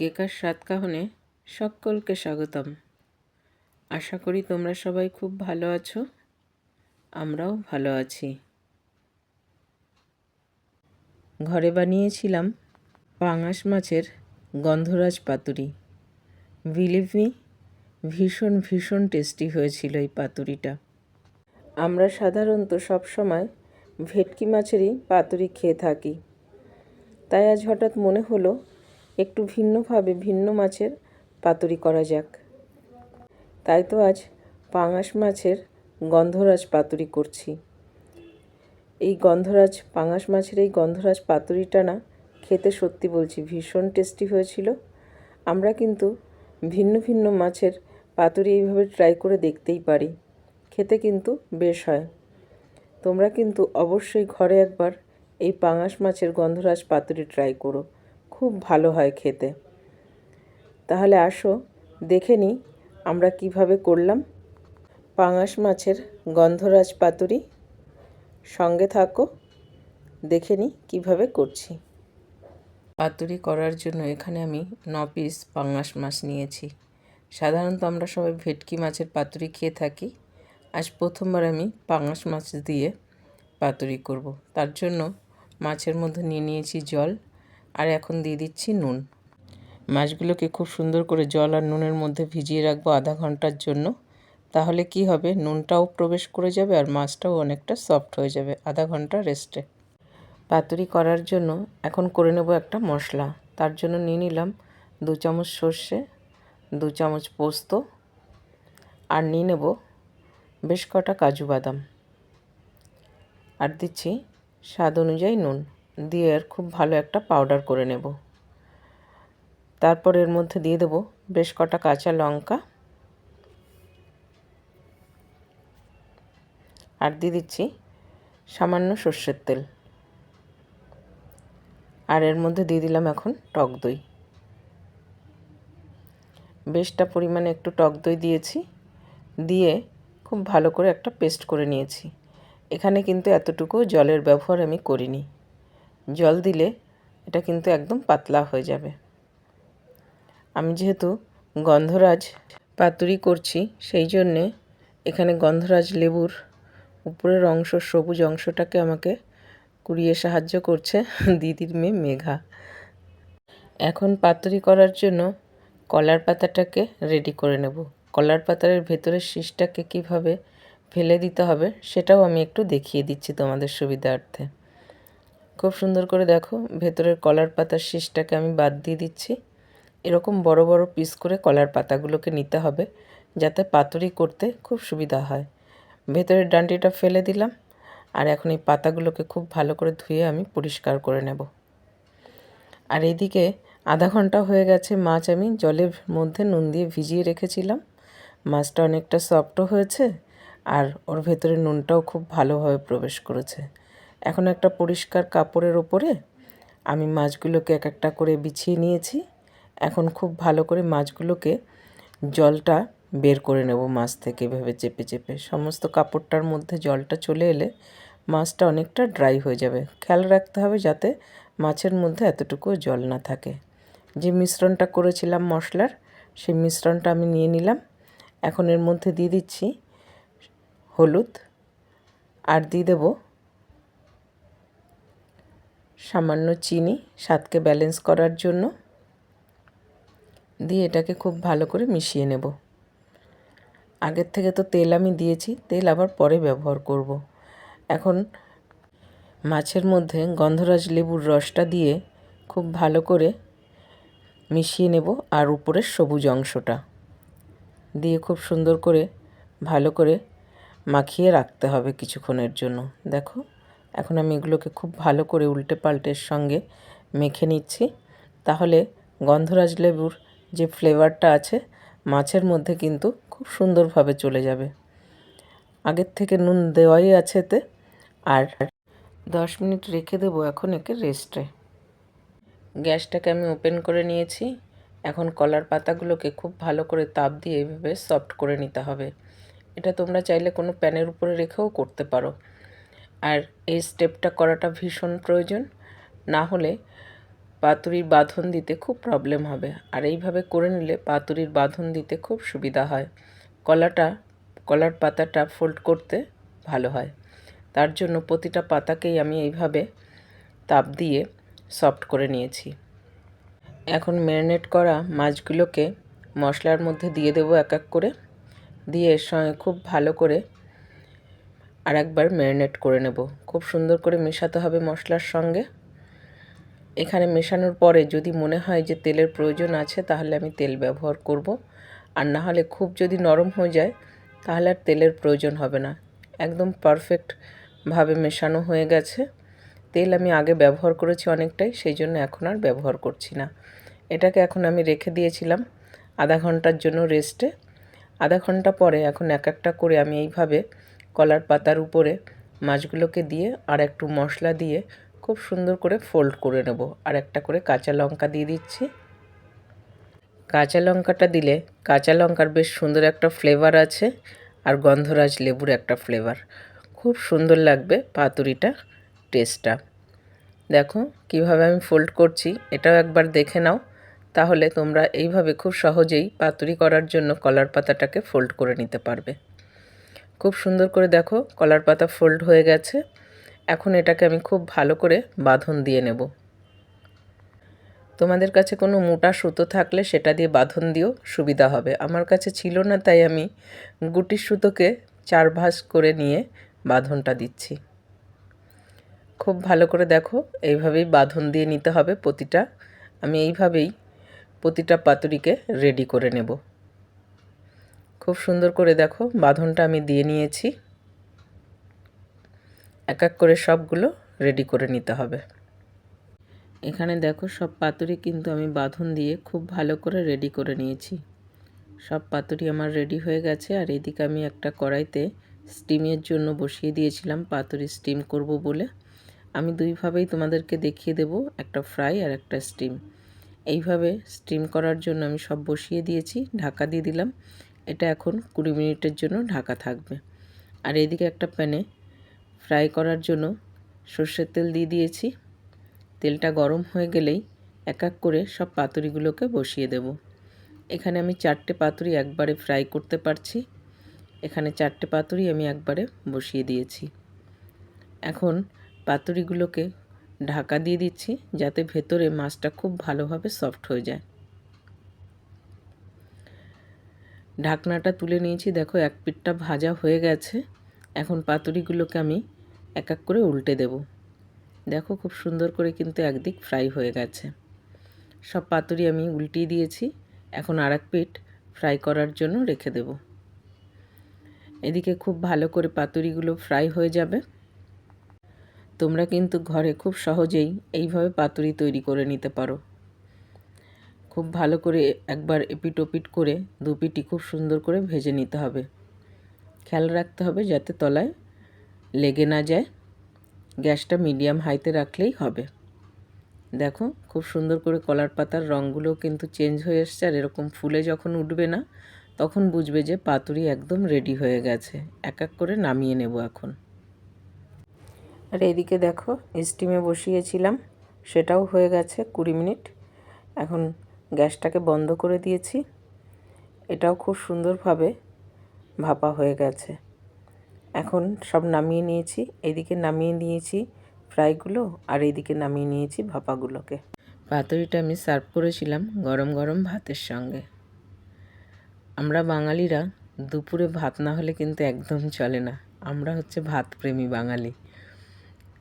কেকার স্বাদ কাহনে সকলকে স্বাগতম। আশা করি তোমরা সবাই খুব ভালো আছো, আমরাও ভালো আছি। ঘরে বানিয়েছিলাম পাঙাশ মাছের গন্ধরাজ পাতুরি। বিলিভ মি ভীষণ ভীষণ টেস্টি হয়েছিল এই পাতুরিটা। আমরা সাধারণত সব সময় ভেটকি মাছেরই পাতুরি খেয়ে থাকি। তাই আজ হঠাৎ মনে হলো একটু ভিন্নভাবে ভিন্ন মাছের পাতুরি করা যাক। তাই তো আজ পাঙাশ মাছের গন্ধরাজ পাতুরি করছি। এই গন্ধরাজ, পাঙাশ মাছের এই গন্ধরাজ পাতুরিটা না খেতে সত্যি বলছি ভীষণ টেস্টি হয়েছিল। আমরা কিন্তু ভিন্ন ভিন্ন মাছের পাতুরি এইভাবে ট্রাই করে দেখতেই পারি। খেতে কিন্তু বেশ হয়। তোমরা কিন্তু অবশ্যই ঘরে একবার এই পাঙাশ মাছের গন্ধরাজ পাতুরি ট্রাই করো। খুব ভালো হয় খেতে। তাহলে আসো, দেখে নিই আমরা কীভাবে করলাম। পাঙাশ মাছের গন্ধরাজ পাতুরি, সঙ্গে থাকো, দেখে নিই কীভাবে করছি। পাতুরি করার জন্য এখানে আমি ন পিস পাঙাশ মাছ নিয়েছি। সাধারণত আমরা সবাই ভেটকি মাছের পাতুরি খেয়ে থাকি। আজ প্রথমবার আমি পাঙাশ মাছ দিয়ে পাতুরি করব। তার জন্য মাছের মধ্যে নিয়ে নিয়েছি জল আর এখন দিয়ে দিচ্ছি নুন। মাছগুলোকে খুব সুন্দর করে জল আর নুনের মধ্যে ভিজিয়ে রাখব আধা ঘণ্টার জন্য। তাহলে কি হবে? নুনটাও প্রবেশ করে যাবে আর মাছটাও অনেকটা সফট হয়ে যাবে আধা ঘণ্টা রেস্টে পাতুরি করার জন্য এখন করে নেব একটা মশলা। তার জন্য নিয়ে নিলাম দু চামচ সর্ষে, দু চামচ পোস্ত আর নিয়ে নেব বেশ কটা কাজু বাদাম। আর দিচ্ছি স্বাদ অনুযায়ী নুন। দিয়ে আর খুব ভালো একটা পাউডার করে নেব। তারপর এর মধ্যে দিয়ে দেবো বেশ কটা কাঁচা লঙ্কা। আর দিয়ে দিচ্ছি সামান্য সর্ষের তেল। আর এর মধ্যে দিয়ে দিলাম এখন টক দই। বেশটা পরিমাণে একটু টক দই দিয়েছি, দিয়ে খুব ভালো করে একটা পেস্ট করে নিয়েছি। এখানে কিন্তু এতটুকু জলের ব্যবহার আমি করিনি। জল দিলে এটা কিন্তু একদম পাতলা হয়ে যাবে। আমি যেহেতু গন্ধরাজ পাতুরি করছি, সেই জন্যে এখানে গন্ধরাজ লেবুর উপরের অংশ, সবুজ অংশটাকে আমাকে কুড়িয়ে সাহায্য করছে দিদির মেয়ে মেঘা। এখন পাতুরি করার জন্য কলার পাতাটাকে রেডি করে নেব। কলার পাতার ভেতরের শীষটাকে কীভাবে ফেলে দিতে হবে, সেটাও আমি একটু দেখিয়ে দিচ্ছি তোমাদের সুবিধার্থে। খুব সুন্দর করে দেখো, ভেতরের কলার পাতার শীষটাকে আমি বাদ দিয়ে দিচ্ছি। এরকম বড় বড় পিস করে কলার পাতাগুলোকে নিতে হবে, যাতে পাতুরি করতে খুব সুবিধা হয়। ভেতরের ডান্ডিটা ফেলে দিলাম, আর এখন এই পাতাগুলোকে খুব ভালো করে ধুয়ে আমি পরিষ্কার করে নেব। আর এইদিকে আধা ঘণ্টা হয়ে গেছে মাছ আমি জলের মধ্যে নুন দিয়ে ভিজিয়ে রেখেছিলাম। মাছটা অনেকটা সফটও হয়েছে, আর ওর ভেতরে নুনটাও খুব ভালোভাবে প্রবেশ করেছে। এখন একটা পরিষ্কার কাপড়ের ওপরে আমি মাছগুলোকে এক একটা করে বিছিয়ে নিয়েছি। এখন খুব ভালো করে মাছগুলোকে জলটা বের করে নেব মাছ থেকে এভাবে চেপে চেপে। সমস্ত কাপড়টার মধ্যে জলটা চলে এলে মাছটা অনেকটা ড্রাই হয়ে যাবে। খেয়াল রাখতে হবে যাতে মাছের মধ্যে এতটুকু জল না থাকে। যে মিশ্রণটা করেছিলাম মশলার, সেই মিশ্রণটা আমি নিয়ে নিলাম। এখন এর মধ্যে দিয়ে দিচ্ছি হলুদ আর দিয়ে দেব সামান্য চিনি, স্বাদকে ব্যালেন্স করার জন্য দিয়ে এটাকে খুব ভালো করে মিশিয়ে নেব আগের থেকে তো তেল আমি দিয়েছি, তেল আবার পরে ব্যবহার করব। এখন মাছের মধ্যে গন্ধরাজ লেবুর রসটা দিয়ে খুব ভালো করে মিশিয়ে নেব আর উপরের সবুজ অংশটা দিয়ে খুব সুন্দর করে ভালো করে মাখিয়ে রাখতে হবে কিছুক্ষণের জন্য দেখো এখন আমি এগুলোকে খুব ভালো করে উল্টে পাল্টের সঙ্গে মেখে নিচ্ছি। তাহলে গন্ধরাজ লেবুর যে ফ্লেভারটা আছে, মাছের মধ্যে কিন্তু খুব সুন্দরভাবে চলে যাবে। আগের থেকে নুন দেওয়াই আছে এতে। আর দশ মিনিট রেখে দেবো এখন একে রেস্টে। গ্যাসটাকে আমি ওপেন করে নিয়েছি। এখন কলার পাতাগুলোকে খুব ভালো করে তাপ দিয়ে এভাবে সফট করে নিতে হবে। এটা তোমরা চাইলে কোনো প্যানের উপরে রেখেও করতে পারো। আর এই স্টেপটা করাটা ভীষণ প্রয়োজন। না হলে পাতুরির বাঁধন দিতে খুব প্রবলেম হবে। আর এইভাবে করে নিলে পাতুরির বাঁধন দিতে খুব সুবিধা হয়। কলাটা, কলার পাতাটা ফোল্ড করতে ভালো হয়। তার জন্য প্রতিটা পাতাকেই আমি এইভাবে তাপ দিয়ে সফট করে নিয়েছি। এখন ম্যারিনেট করা মাছগুলোকে মশলার মধ্যে দিয়ে দেবো এক এক করে। দিয়ে খুব ভালো করে আর একবার ম্যারিনেট করে নেব। খুব সুন্দর করে মেশাতে হবে মশলার সঙ্গে। এখানে মেশানোর পরে যদি মনে হয় যে তেলের প্রয়োজন আছে, তাহলে আমি তেল ব্যবহার করব। আর না হলে খুব যদি নরম হয়ে যায়, তাহলে আর তেলের প্রয়োজন হবে না। একদম পারফেক্টভাবে মেশানো হয়ে গেছে। তেল আমি আগে ব্যবহার করেছি অনেকটাই, সেই জন্য এখন আর ব্যবহার করছি না। এটাকে এখন আমি রেখে দিয়েছিলাম আধা ঘণ্টার জন্য রেস্টে আধা ঘণ্টা পরে এখন এক একটা করে আমি এইভাবে কলার পাতার উপরে মাছগুলোকে দিয়ে আর একটু মশলা দিয়ে খুব সুন্দর করে ফোল্ড করে নেব। আর একটা করে কাঁচা লঙ্কা দিয়ে দিচ্ছি। কাঁচা লঙ্কাটা দিলে কাঁচা লঙ্কার বেশ সুন্দর একটা ফ্লেভার আছে আর গন্ধরাজ লেবুর একটা ফ্লেভার খুব সুন্দর লাগবে পাতুরিটা টেস্টটা দেখো কীভাবে আমি ফোল্ড করছি, এটাও একবার দেখে নাও। তাহলে তোমরা এইভাবে খুব সহজেই পাতুরি করার জন্য কলার পাতাটাকে ফোল্ড করে নিতে পারবে। খুব সুন্দর করে দেখো, কলার পাতা ফোল্ড হয়ে গেছে। এখন এটাকে আমি খুব ভালো করে বাঁধন দিয়ে নেব। তোমাদের কাছে কোনো মোটা সুতো থাকলে সেটা দিয়ে বাঁধন দিও, সুবিধা হবে। আমার কাছে ছিল না, তাই আমি গুটির সুতোকে চার ভাঁজ করে নিয়ে বাঁধনটা দিচ্ছি। খুব ভালো করে দেখো, এইভাবেই বাঁধন দিয়ে নিতে হবে প্রতিটা। আমি এইভাবেই প্রতিটা পাতুরিকে রেডি করে নেব। খুব সুন্দর করে দেখো, বাঁধনটা আমি দিয়ে নিয়েছি। এক এক করে সবগুলো রেডি করে নিতে হবে। এখানে দেখো সব পাতুরি কিন্তু আমি বাঁধন দিয়ে খুব ভালো করে রেডি করে নিয়েছি। সব পাতুরি আমার রেডি হয়ে গেছে আর এদিকে আমি একটা কড়াইতে স্টিমের জন্য বসিয়ে দিয়েছিলাম, পাতুরি স্টিম করব বলে। আমি দুইভাবেই তোমাদেরকে দেখিয়ে দেব, একটা ফ্রাই আর একটা স্টিম এইভাবে স্টিম করার জন্য আমি সব বসিয়ে দিয়েছি, ঢাকা দিয়ে দিলাম। এটা এখন কুড়ি মিনিটের জন্য ঢাকা থাকবে। আর এদিকে একটা প্যানে ফ্রাই করার জন্য সর্ষের তেল দিয়ে দিয়েছি। তেলটা গরম হয়ে গেলেই এক এক করে সব পাতুরিগুলোকে বসিয়ে দেব। এখানে আমি চারটে পাতুরি একবারে ফ্রাই করতে পারছি। এখানে চারটে পাতুরি আমি একবারে বসিয়ে দিয়েছি। এখন পাতুরিগুলোকে ঢাকা দিয়ে দিচ্ছি যাতে ভেতরে মাছটা খুব ভালোভাবে সফট হয়ে যায়। ঢাকনাটা তুলে নিয়েছি। দেখো, এক পিঠটা ভাজা হয়ে গেছে। এখন পাতুরিগুলোকে আমি এক এক করে উল্টে দেব। দেখো, খুব সুন্দর করে কিন্তু একদিক ফ্রাই হয়ে গেছে। সব পাতুরি আমি উল্টিয়ে দিয়েছি। এখন আর এক পিঠ ফ্রাই করার জন্য রেখে দেব। এদিকে খুব ভালো করে পাতুরিগুলো ফ্রাই হয়ে যাবে। তোমরা কিন্তু ঘরে খুব সহজেই এইভাবে পাতুরি তৈরি করে নিতে পারো। খুব ভালো করে একবার এপিট ওপিট করে দু পিটি খুব সুন্দর করে ভেজে নিতে হবে। খেয়াল রাখতে হবে যাতে তলায় লেগে না যায়। গ্যাসটা মিডিয়াম হাইতে রাখলেই হবে। দেখো, খুব সুন্দর করে কলার পাতার রঙগুলো কিন্তু চেঞ্জ হয়ে এসছে আর এরকম ফুলে যখন উঠবে না, তখন বুঝবে যে পাতুরি একদম রেডি হয়ে গেছে। এক এক করে নামিয়ে নেব এখন। আর এদিকে দেখো, স্টিমে বসিয়েছিলাম, সেটাও হয়ে গেছে কুড়ি মিনিট। এখন গ্যাসটাকে বন্ধ করে দিয়েছি। এটাও খুব সুন্দরভাবে ভাপা হয়ে গেছে। এখন সব নামিয়ে নিয়েছি। এদিকে নামিয়ে নিয়েছি ফ্রাইগুলো আর এদিকে নামিয়ে নিয়েছি ভাপাগুলোকে। পাতুরিটা আমি সার্ভ করেছিলাম গরম গরম ভাতের সঙ্গে। আমরা বাঙালিরা দুপুরে ভাত না হলে কিন্তু একদম চলে না। আমরা হচ্ছে ভাতপ্রেমী বাঙালি।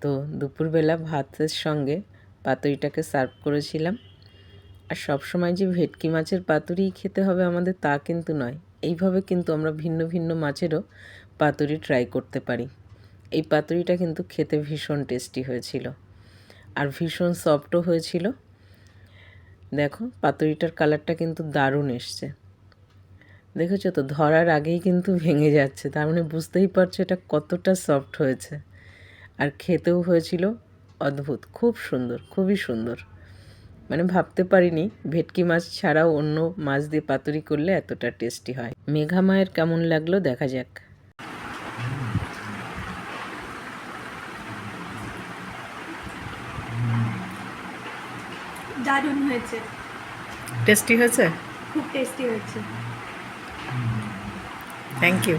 তো দুপুরবেলা ভাতের সঙ্গে পাতুরিটাকে সার্ভ করেছিলাম। আর সব সময় যে ভেটকি মাছের পাতুরিই খেতে হবে আমাদের তা কিন্তু নয়। এইভাবে কিন্তু আমরা ভিন্ন ভিন্ন মাছেরও পাতুরি ট্রাই করতে পারি। এই পাতুরিটা কিন্তু খেতে ভীষণ টেস্টি হয়েছিল। আর ভীষণ সফটও হয়েছিল। দেখো, পাতুরিটার কালারটা কিন্তু দারুণ এসছে। দেখেছ তো? ধরার আগেই কিন্তু ভেঙে যাচ্ছে। তার মানে বুঝতেই পারছ এটা কতটা সফট হয়েছে। আর খেতেও হয়েছিল অদ্ভুত, খুব সুন্দর, খুবই সুন্দর। মানে ভাবতে পারিনি ভেটকি মাছ ছাড়াও অন্য মাছ দিয়ে পাতুরি করলে এতটা টেস্টি হয়। মেঘা মায়ের কেমন লাগল দেখা যাক। দারুণ হয়েছে। টেস্টি হয়েছে? খুব টেস্টি হয়েছে। থ্যাংক ইউ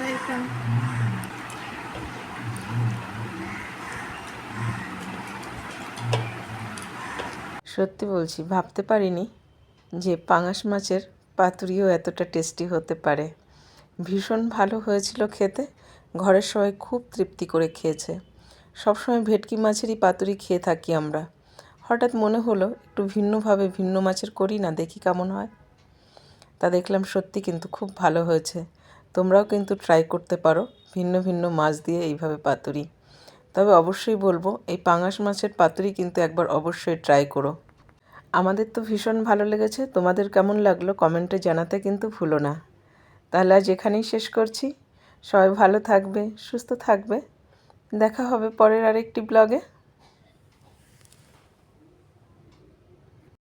ওয়েলকাম সত্যি বলছি, ভাবতে পারিনি যে পাঙাশ মাছের পাতুরিও এতটা টেস্টি হতে পারে। ভীষণ ভালো হয়েছিল খেতে, ঘরের সবাই খুব তৃপ্তি করে খেয়েছে। সবসময় ভেটকি মাছেরই পাতুরি খেয়ে থাকি আমরা। হঠাৎ মনে হলো, একটু ভিন্নভাবে ভিন্ন মাছের করি না, দেখি কেমন হয়। তা দেখলাম সত্যি কিন্তু খুব ভালো হয়েছে। তোমরাও কিন্তু ট্রাই করতে পারো, ভিন্ন ভিন্ন মাছ দিয়ে এইভাবে পাতুরি। তবে অবশ্যই বলব, এই পাঙাশ মাছের পাতুরি কিন্তু একবার অবশ্যই ট্রাই করো। আমাদের তো ভীষণ ভালো লেগেছে। তোমাদের কেমন লাগল কমেন্টে জানাতে কিন্তু ভুলো না। তাহলে আজ এখানেই শেষ করছি। সবাই ভালো থাকবে, সুস্থ থাকবে। দেখা হবে পরের আরেকটি ব্লগে।